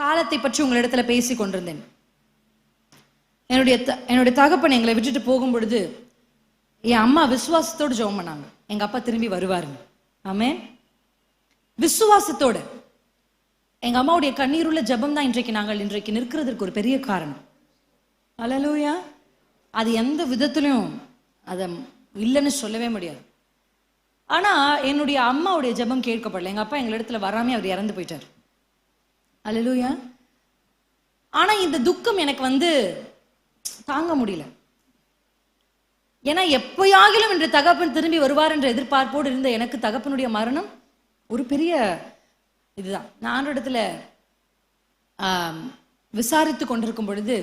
காலத்தை பற்றி உங்களிடத்துல பேசி கொண்டிருந்தேன். என்னுடைய த- என்னுடைய தகப்பன் எங்களை விட்டுட்டு போகும் பொழுது என் அம்மா விசுவாசத்தோடு ஜெபம் பண்ணாங்க. எங்க அப்பா திரும்பி வருவாருங்க. ஆமே விசுவாசத்தோடு. எங்க அம்மாவுடைய கண்ணீருள்ள ஜெபம் தான் இன்றைக்கு நாங்கள் இன்றைக்கு நிற்கிறதுக்கு ஒரு பெரிய காரணம். அலலூயா அது எந்த விதத்திலும் அதை இல்லைன்னு சொல்லவே முடியாது. ஆனா என்னுடைய அம்மாவுடைய ஜெபம் கேட்கப்படல. எங்க அப்பா எங்க இடத்துல வராமே அவர் இறந்து போயிட்டார். அலலூயா ஆனா இந்த துக்கம் எனக்கு வந்து தாங்க முடியல. ஏன்னா எப்பயாகிலும் என்று தகப்பன் திரும்பி வருவார் என்ற எதிர்பார்ப்போடு இருந்த எனக்கு தகப்பனுடைய மரணம் ஒரு பெரிய இதுதான். நான் இடத்துல விசாரித்து கொண்டிருக்கும் பொழுது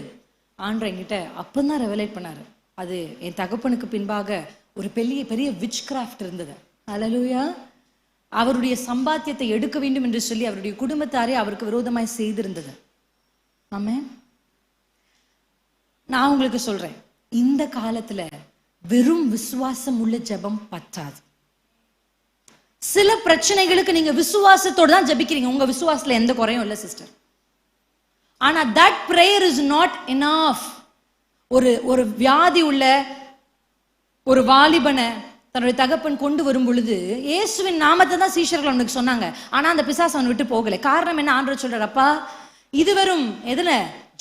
ஆண்டர் என்கிட்ட அப்பந்தான் ரெவலேட் பண்ணாரு. அது என் தகப்பனுக்கு பின்பாக ஒரு பெரிய பெரிய விச் கிராஃப்ட் இருந்தது. அலலூயா அவருடைய சம்பாத்தியத்தை எடுக்க வேண்டும் என்று சொல்லி அவருடைய குடும்பத்தாரே அவருக்கு விரோதமாய் செய்திருந்தது. ஆமே நான் உங்களுக்கு சொல்றேன். இந்த காலத்துல வெறும் விசுவாசம் உள்ள ஜெபம் பத்தாது. சில பிரச்சனைகளுக்கு நீங்க விசுவாசத்தோடு தான் ஜபிக்கிறீங்க. உங்க விசுவாசத்துல எந்த குறையும் இல்லை சிஸ்டர் ஆனா that prayer is not enough. ஒரு ஒரு வியாதி உள்ள ஒரு வாலிபனை தன்னுடைய தகப்பன் கொண்டு வரும் பொழுது இயேசுவின் நாமத்தை தான் சீஷர்கள் அவனுக்கு சொன்னாங்க. ஆனா அந்த பிசாசு அவன் விட்டு போகல. காரணம் என்ன? ஆண்டு சொல்றாரு இதுவரும் இது வெறும் எதுல?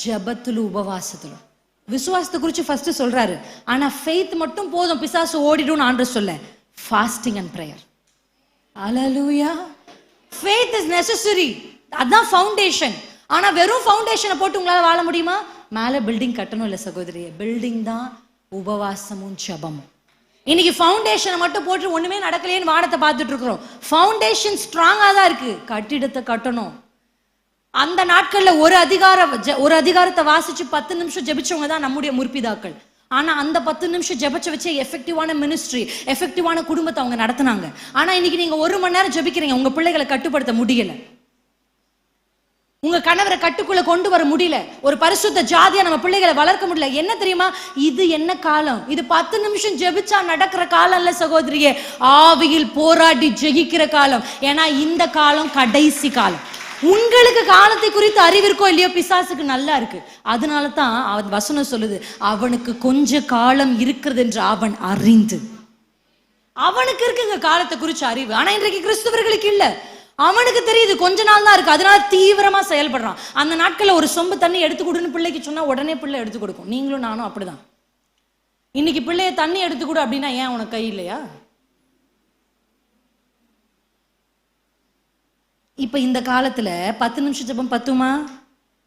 ஜபத்துல உபவாசத்துல விசுவாசத்தை குறித்து ஃபர்ஸ்ட் சொல்றாரு. ஆனா ஃபெய்த் மட்டும் போதும். பிசாசு ஓடிடும்னு ஆண்டு சொல்ல. Fasting and prayer hallelujah faith is necessary அதான் ஃபவுண்டேஷன் ஆனா வெறும் ஃபவுண்டேஷனை போட்டு உங்களால் வாழ முடியுமா? மேல பில்டிங் கட்டணும் இல்ல சகோதரியே. பில்டிங் தான் உபவாசமும் ஜெபமும். இன்னைக்கு ஃபவுண்டேஷனை மட்டும் போட்டு ஒண்ணுமே நடக்கலையேன்னு வானத்தை பார்த்துட்டு இருக்கிறோம். ஃபவுண்டேஷன் ஸ்ட்ராங்காக தான் இருக்கு. கட்டிடத்தை கட்டணும். அந்த நாட்களில் ஒரு அதிகார ஒரு அதிகாரத்தை வாசிச்சு பத்து நிமிஷம் ஜெபிச்சவங்க தான் நம்முடைய முற்பிதாக்கள். ஆனா அந்த பத்து நிமிஷம் ஜெபிச்ச வச்சே எஃபெக்டிவான மினிஸ்ட்ரி எஃபெக்டிவான குடும்பத்தை அவங்க நடத்தினாங்க. ஆனா இன்னைக்கு நீங்க ஒரு மணி நேரம் ஜெபிக்கிறீங்க உங்க பிள்ளைகளை கட்டுப்படுத்த முடியலை. உங்க கணவரை கட்டுக்குள்ள கொண்டு வர முடியல. ஒரு பரிசுத்த ஜாதியா நம்ம பிள்ளைகளை வளர்க்க முடியல. என்ன தெரியுமா? இது என்ன காலம்? இது பத்து நிமிஷம் ஜெபிச்சா நடக்கிற காலம் இல்ல சகோதரியே. ஆவியில் போராடி ஜெயிக்கிற காலம். ஏன்னா இந்த காலம் கடைசி காலம். உங்களுக்கு காலத்தை குறித்து அறிவிற்கோ இல்லையோ பிசாசுக்கு நல்லா இருக்கு. அதனால தான் அவன் வசனம் சொல்லுது அவனுக்கு கொஞ்ச காலம் இருக்கிறது என்று அவன் அறிந்து. அவனுக்கு இருக்குங்க காலத்தை குறிச்ச அறிவு. ஆனா இன்றைக்கு கிறிஸ்தவர்களுக்கு இல்லை. அவனுக்கு தெரியுது கொஞ்ச நாள் தான் இருக்கு. அதனால தீவிரமா செயல்படுறான். அந்த நாட்கள்ல ஒரு சொம்பு தண்ணி எடுத்து கொடுன்னு பிள்ளைக்கு சொன்னா உடனே பிள்ளை எடுத்து கொடுக்கும். நீங்களும் நானும் அப்படிதான். இன்னைக்கு பிள்ளைய தண்ணி எடுத்து கொடு அப்படின்னா ஏன் உனக்கு கை இல்லையா? இப்ப இந்த காலத்துல பத்து நிமிஷம் ஜபம் பத்துமா?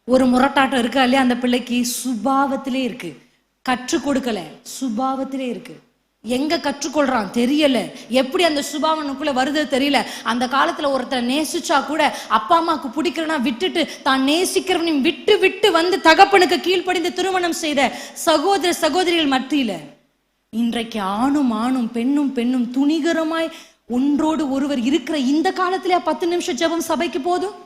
ஒரு முரட்டாட்டம் இருக்கா இல்லையா? அந்த பிள்ளைக்கு சுபாவத்திலே இருக்கு. கற்றுக் கொடுக்கல சுபாவத்திலே இருக்கு. எங்க கற்றுக்கொள்றான்? தெரியல. எப்படி அந்த சுபாவனுக்குள்ள வருது தெரியல. அந்த காலத்துல ஒருத்தரை நேசிச்சா கூட அப்பா அம்மாவுக்கு பிடிக்கிறனா விட்டுட்டு தான் நேசிக்கிறவனையும் விட்டு விட்டு வந்து தகப்பனுக்கு கீழ்ப்படிந்து திருமணம் செய்த சகோதர சகோதரிகள் மத்தியில இன்றைக்கு ஆணும் ஆணும் பெண்ணும் பெண்ணும் துணிகரமாய் ஒன்றோடு ஒருவர் இருக்கிற இந்த காலத்திலே பத்து நிமிஷம் ஜெபம் சபைக்கு போதும்?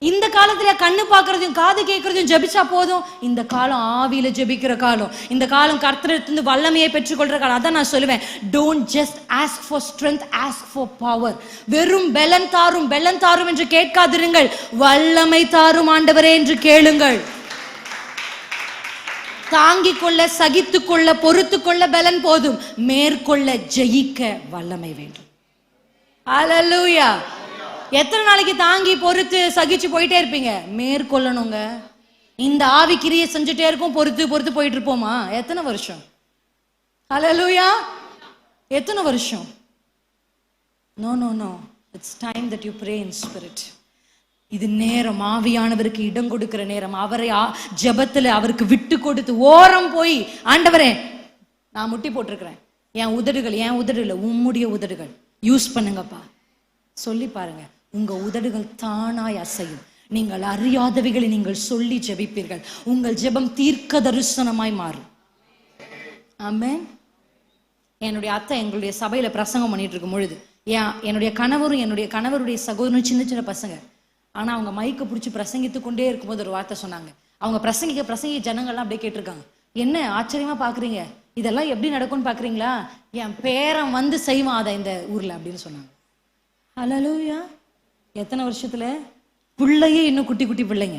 இந்த காலத்துல கண்ணு பார்க்கறதையும் காது கேட்கறதையும் ஜபிச்சா போதும். இந்த காலம் ஆவியில ஜெபிக்கிற காலம். இந்த காலம் கர்த்தரிலிருந்து வல்லமையை பெற்றுக்கொள்ற காலம். அதான் நான் சொல்லுவேன். Don't just ask for strength ask for power வெறும் பெலன் தாரும் பெலன் தாரும் என்று கேட்காதிருங்கள். வல்லமை தாரும் ஆண்டவரே என்று கேளுங்கள். தாங்கிக் கொள்ள சகித்துக் கொள்ள பொறுத்து கொள்ள பலன் போதும். மேற்கொள்ள ஜெயிக்க வல்லமை வேண்டும். அலலூயா எத்தனை நாளைக்கு தாங்கி பொறுத்து சகிச்சு போயிட்டே இருப்பீங்க? மேற்கொள்ளணுங்க. இந்த ஆவி கிரியை செஞ்சுட்டே இருக்கும் பொறுத்து பொறுத்து போயிட்டு இருப்போமா? எத்தனை வருஷம்? அலலூயா எத்தனை வருஷம்? No no no it's time that you pray in spirit இது நேரம். ஆவியானவருக்கு இடம் கொடுக்கிற நேரம். அவரை ஜபத்தில் அவருக்கு விட்டு கொடுத்து ஓரம் போய் ஆண்டவரே நான் முட்டி போட்டிருக்கிறேன். என் உதடுகள் என் உதடுகள் உம்முடைய உதடுகள். யூஸ் பண்ணுங்கப்பா. சொல்லி பாருங்கள் உங்க உதடுகள் தானாய் அசையும். நீங்கள் அறியாதவைகளை நீங்கள் சொல்லி ஜெபிப்பீர்கள். உங்கள் ஜெபம் தீர்க்க தரிசனமாய் மாறும். ஆமே என்னுடைய அத்தை எங்களுடைய சபையில பிரசங்கம் பண்ணிட்டு இருக்கும் பொழுது ஏன் என்னுடைய கணவரும் என்னுடைய கணவருடைய சகோதரனும் சின்ன சின்ன பசங்க. ஆனா அவங்க மைக்க பிடிச்சி பிரசங்கித்து கொண்டே இருக்கும்போது ஒரு வார்த்தை சொன்னாங்க. அவங்க பிரசங்கிக்க பிரசங்கி ஜனங்கள்லாம் அப்படியே கேட்டிருக்காங்க. என்ன ஆச்சரியமா பாக்குறீங்க? இதெல்லாம் எப்படி நடக்கும்னு பாக்குறீங்களா? என் பேரன் வந்து செய்வான் அதை இந்த ஊர்ல அப்படின்னு சொன்னாங்க. ஹலலூயா எத்தனை வருஷத்துல? பிள்ளையே இன்னும் குட்டி குட்டி பிள்ளைங்க.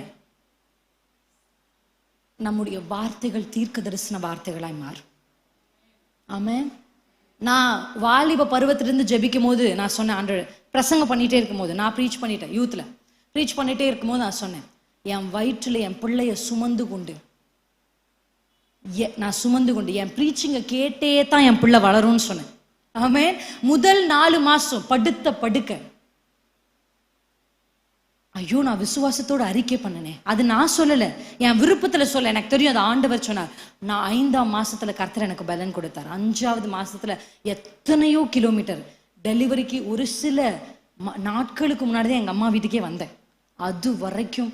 நம்முடைய வார்த்தைகள் தீர்க்க தரிசன வார்த்தைகளாய் மாறும். ஆமென். நான் வாலிப பருவத்திலிருந்து ஜெபிக்கும் போது நான் சொன்னேன் ஆண்டு பிரசங்கம் பண்ணிட்டே இருக்கும்போது நான் ப்ரீச் பண்ணிட்டேன் யூத்ல ப்ரீச் பண்ணிட்டே இருக்கும்போது நான் சொன்னேன் என் வயிற்றுல என் பிள்ளைய சுமந்து கொண்டு எ- நான் சுமந்து கொண்டு என் ப்ரீச்சிங்கை கேட்டே தான் என் பிள்ளை வளரும்னு சொன்னேன். ஆமே முதல் நாலு மாசம் படுத்த படுக்க ஐயோ நான் விசுவாசத்தோட அறிக்கை பண்ணனே. அது நான் சொல்லல. என் விருப்பத்துல சொல்ல. எனக்கு தெரியும் அது ஆண்டவர் சொன்னார். நான் ஐந்தாம் மாசத்துல கர்த்தர் எனக்கு பலன் கொடுத்தார். அஞ்சாவது மாசத்துல எத்தனையோ கிலோமீட்டர். டெலிவரிக்கு ஒரு சில ம- நாட்களுக்கு முன்னாடி தான் எங்க அம்மா வீட்டுக்கே வந்தேன். அது வரைக்கும்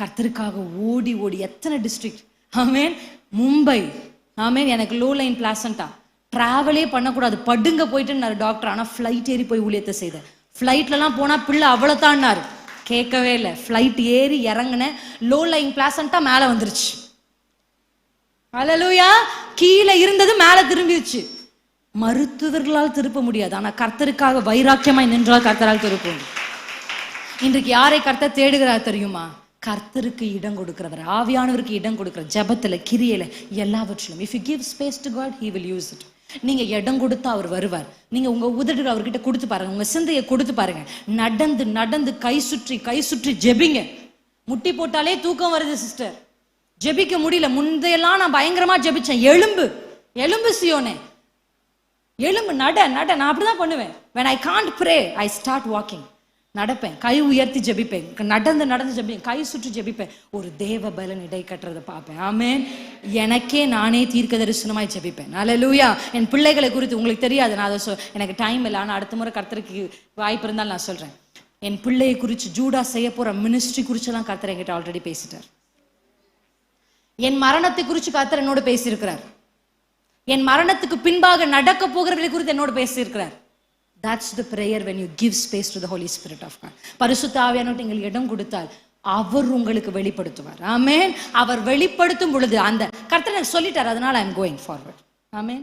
கர்த்தருக்காக ஓடி ஓடி எத்தனை டிஸ்ட்ரிக்ட் ஆமேன். மும்பை. ஆமேன். எனக்கு லோ லைன் பிளாசண்டா டிராவலே பண்ணக்கூடாது. படுங்க போயிட்டு டாக்டர் ஆனா ஃப்ளைட் ஏறி போய் ஊழியத்தை செய்தேன். ஃப்ளைட்லலாம் போனா பிள்ளை அவ்வளோத்தான்னாரு கேட்கவே இல்லை. ஃப்ளைட் ஏறி இறங்கினேன் லோ லைன் பிளாசண்டா மேலே வந்துருச்சு. அலலூயா கீழே இருந்தது மேலே திரும்பிடுச்சு மருத்துவர்களால் திருப்ப முடியாது. ஆனால் கர்த்தருக்காக வைராக்கியமாய் நின்றால் கர்த்தரால் திருப்பும் இன்றைக்கு யாரை கர்த்தர் தேடுகிறார் தெரியுமா? கர்த்தருக்கு இடம் கொடுக்கிறவர் ஆவியானவருக்கு இடம் கொடுக்கிற ஜபத்தில் கிரியையில எல்லாவற்றிலும். If you give space to God he will use it நீங்க இடம் கொடுத்தா அவர் வருவார். நீங்க உங்க உதடுகள் அவர்கிட்ட கொடுத்து பாருங்க. உங்க சிந்தையை கொடுத்து பாருங்க. நடந்து நடந்து கை சுற்றி கை சுற்றி ஜெபிங்க. முட்டி போட்டாலே தூக்கம் வருது சிஸ்டர் ஜெபிக்க முடியல. முந்தையெல்லாம் நான் பயங்கரமா ஜெபிச்சேன். எலும்பு. எலும்பு சியோனே. எலும்பு நட நட. நான் அப்படிதான் பண்ணுவேன். When I can't pray I start walking நடப்பேன். கை உயர்த்தி ஜெபிப்பேன். நடந்து நடந்து ஜெபிப்பேன். கை சுற்றி ஜெபிப்பேன். ஒரு தேவ பலன் இடை கட்டுறதை பார்ப்பேன். ஆமேன். எனக்கே நானே தீர்க்க தரிசனமாய் ஜெபிப்பேன். அல்லேலூயா என் பிள்ளைகளை குறித்து உங்களுக்கு தெரியாது. நான் அதை சொல் எனக்கு டைம் இல்லை. ஆனால் அடுத்த முறை கர்த்தருக்கு வாய்ப்பு இருந்தாலும் நான் சொல்கிறேன் என் பிள்ளையை குறித்து ஜூடா செய்ய போகிற மினிஸ்ட்ரி குறிச்செல்லாம் கர்த்தர் என்கிட்ட ஆல்ரெடி பேசிட்டார். என் மரணத்தை குறித்து கர்த்தர் என்னோட பேசியிருக்கிறார். என் மரணத்துக்கு பின்பாக நடக்க போகிறவர்களை குறித்து என்னோட பேசியிருக்கிறார். That's the prayer when you give space to the Holy Spirit of God பரிசுத்த எங்கள் நீங்கள் இடம் கொடுத்தால் அவர் உங்களுக்கு வெளிப்படுத்துவார். ஆமேன் அவர் வெளிப்படுத்தும் பொழுது அந்த கர்த்தனை சொல்லிட்டார் அதனால் I am going forward amen